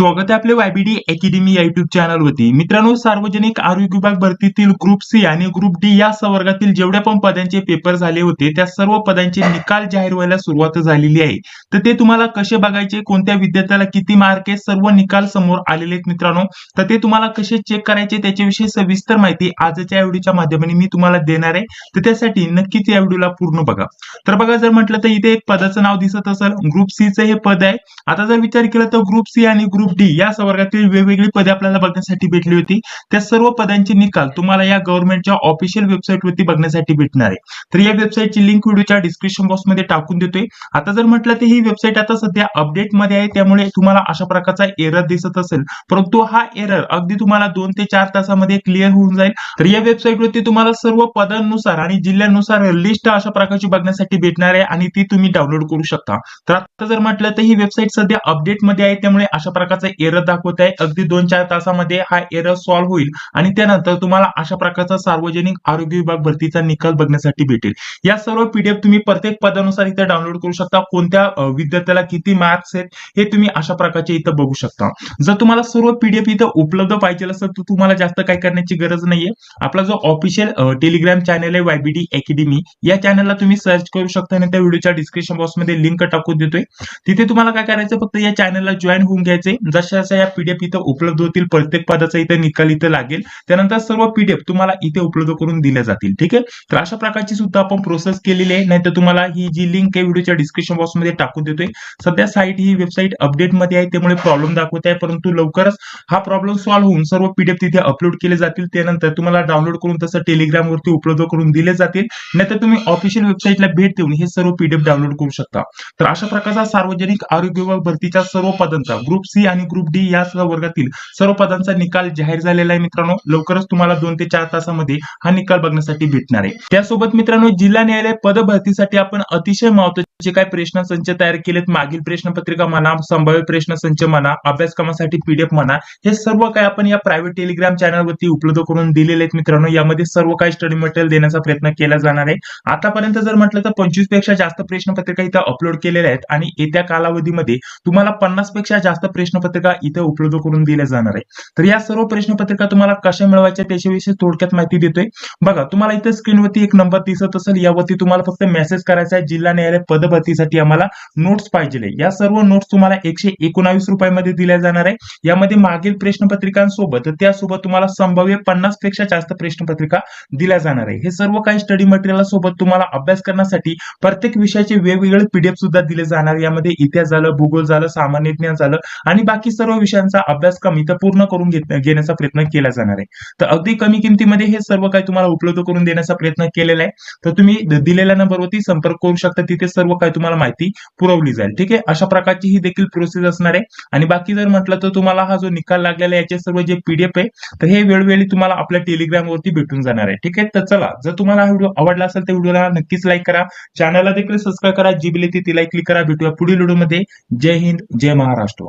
स्वागत आहे आपले वायबीडी अकॅडमी या युट्यूब चॅनलवरती मित्रांनो सार्वजनिक आरोग्य विभाग भरतीतील ग्रुप सी आणि ग्रुप डी या संवर्गातील जेवढ्या पण पदांचे पेपर झाले होते त्या सर्व पदांचे निकाल जाहीर व्हायला सुरुवात झालेली आहे. तर ते तुम्हाला कसे बघायचे कोणत्या विद्यार्थ्याला किती मार्क आहे सर्व निकाल समोर आलेले आहेत मित्रांनो. तर ते तुम्हाला कसे चेक करायचे त्याच्याविषयी सविस्तर माहिती आजच्या या व्हिडिओच्या माध्यमाने मी तुम्हाला देणार आहे. तर त्यासाठी नक्कीच या व्हिडिओला पूर्ण बघा. तर बघा जर म्हटलं तर इथे एक पदाचं नाव दिसत असेल ग्रुप सीचं हे पद आहे. आता जर विचार केला तर ग्रुप सी आणि ग्रुप डी या संवर्गातील वेगवेगळी पदे आपल्याला बघण्यासाठी भेटली होती. त्या सर्व पदांचे निकाल तुम्हाला या गव्हर्नमेंटच्या ऑफिशियल वेबसाईटवरती बघण्यासाठी भेटणार आहे. तर या वेबसाईटची लिंक व्हिडिओच्या डिस्क्रिप्शन बॉक्समध्ये टाकून देतोय. आता जर म्हटलं तर ही वेबसाईट आता सध्या अपडेटमध्ये आहे त्यामुळे तुम्हाला अशा प्रकारचा एरर दिसत असेल. परंतु हा एरर अगदी तुम्हाला दोन ते चार तासामध्ये क्लिअर होऊन जाईल. तर या वेबसाईटवरती तुम्हाला सर्व पदांनुसार आणि जिल्ह्यानुसार लिस्ट अशा प्रकारची बघण्यासाठी भेटणार आहे आणि ती तुम्ही डाउनलोड करू शकता. तर आता जर म्हटलं तर ही वेबसाईट सध्या अपडेटमध्ये आहे त्यामुळे अशा प्रकारचा एरर दाखवत. आहे अगदी दोन चार तासामध्ये हा एरर सॉल्व्ह होईल. आणि त्यानंतर तुम्हाला अशा प्रकारचा सार्वजनिक आरोग्य विभाग भरतीचा निकाल बघण्यासाठी भेटेल. या सर्व पीडीएफ तुम्ही प्रत्येक पदानुसार इथे डाउनलोड करू शकता. कोणत्या विद्यार्थ्याला किती मार्क्स आहेत हे तुम्ही अशा प्रकारचे इथं बघू शकता. जर तुम्हाला सर्व पीडीएफ इथं उपलब्ध पाहिजे असेल तर तुम्हाला जास्त काय करण्याची गरज नाहीये. आपला जो ऑफिशियल टेलिग्राम चॅनल आहे वायबीडी अकॅडमी या चॅनलला तुम्ही सर्च करू शकता आणि त्या व्हिडिओच्या डिस्क्रिप्शन बॉक्समध्ये लिंक टाकून देतोय. तिथे तुम्हाला काय करायचं फक्त या चॅनलला जॉईन होऊन घ्यायचे जशा जशा या पीडीएफ इथं उपलब्ध होतील प्रत्येक पदाचा इथं निकाल इथं लागेल. त्यानंतर सर्व पीडीएफ तुम्हाला इथे उपलब्ध करून दिल्या जातील ठीक आहे? तर अशा प्रकारची सुद्धा आपण प्रोसेस केलेली आहे. नाहीतर तुम्हाला ही जी लिंक आहे व्हिडिओच्या डिस्क्रिप्शन बॉक्समध्ये टाकून देतोय. सध्या साईट ही वेबसाईट अपडेटमध्ये आहे त्यामुळे प्रॉब्लेम दाखवत आहे. परंतु लवकरच हा प्रॉब्लेम सॉल्व्ह होऊन सर्व पीडीएफ तिथे अपलोड केले जातील. त्यानंतर तुम्हाला डाउनलोड करून तसं टेलिग्राम वरती उपलब्ध करून दिले जातील. नाहीतर तुम्ही ऑफिशियल वेबसाईटला भेट देऊन हे सर्व पीडीएफ डाउनलोड करू शकता. तर अशा प्रकारचा सार्वजनिक आरोग्य विभाग भरतीच्या सर्व पदांचा ग्रुप सी आणि ग्रुप डी या सर्व वर्गातील सर्व पदांचा निकाल जाहीर झालेला आहे मित्रांनो. लवकरच तुम्हाला दोन ते चार तासामध्ये हा निकाल बघण्यासाठी भेटणार आहे. त्यासोबत मित्रांनो जिल्हा न्यायालय पद भरतीसाठी आपण अतिशय महत्त्वाचे काय प्रश्न संच तयार केलेत. मागील प्रश्नपत्रिका म्हणा संभाव्य प्रश्न संच म्हणा अभ्यासक्रमासाठी पीडीएफ म्हणा हे सर्व काय आपण या प्रायव्हेट टेलिग्राम चॅनलवरती उपलब्ध करून दिलेले आहेत मित्रांनो. यामध्ये सर्व काही स्टडी मटेरियल देण्याचा प्रयत्न केला जाणार आहे. आतापर्यंत जर म्हटलं तर पंचवीसपेक्षा जास्त प्रश्नपत्रिका इथं अपलोड केलेल्या आहेत आणि येत्या कालावधीमध्ये तुम्हाला पन्नासपेक्षा जास्त प्रश्न प्रश्नपत्रिका इथे उपलब्ध करून दिल्या जाणार आहे. तर या सर्व प्रश्नपत्रिका तुम्हाला कशा मिळवायच्या त्याच्याविषयी थोडक्यात माहिती देतोय. बघा तुम्हाला इथं स्क्रीनवरती एक नंबर दिसत असेल यावरती तुम्हाला फक्त मेसेज करायचा आहे. जिल्हा न्यायालय पदभरतीसाठी आम्हाला नोट्स पाहिजे या सर्व नोट्स तुम्हाला एकशे एकोणावीस रुपयामध्ये दिल्या जाणार आहे. यामध्ये मागील प्रश्नपत्रिकांसोबत त्यासोबत तुम्हाला संभाव्य पन्नासपेक्षा जास्त प्रश्नपत्रिका दिल्या जाणार आहे. हे सर्व काही स्टडी मटेरियल सोबत तुम्हाला अभ्यास करण्यासाठी प्रत्येक विषयाचे वेगवेगळे पीडीएफ सुद्धा दिले जाणार यामध्ये इतिहास झालं भूगोल झालं सामान्य ज्ञान झालं आणि बाकी सर्व विषयांचा अभ्यासक्रम इथं पूर्ण करून घेत- घेण्याचा प्रयत्न केला जाणार आहे. तर अगदी कमी किमतीमध्ये हे सर्व काही तुम्हाला उपलब्ध करून देण्याचा प्रयत्न केलेला आहे. तर तुम्ही दिलेल्या नंबरवरती संपर्क करू शकता. तिथे सर्व काही तुम्हाला माहिती पुरवली जाईल. ठीक आहे? अशा प्रकारची ही देखील प्रोसेस असणार आहे. आणि बाकी जर म्हटलं तर तुम्हाला हा जो निकाल लागलेला आहे याचे सर्व जे पीडीएफ आहे तर हे वेळोवेळी तुम्हाला आपल्या टेलिग्रामवरती भेटून जाणार आहे. ठीक आहे? तर चला जर तुम्हाला हा व्हिडिओ आवडला असेल तर व्हिडिओला नक्कीच लाईक करा. चॅनलला देखील सबस्क्राईब करा. जी बिले येते तिला क्लिक करा. भेटूया पुढील व्हिडिओमध्ये जय हिंद जय महाराष्ट्र.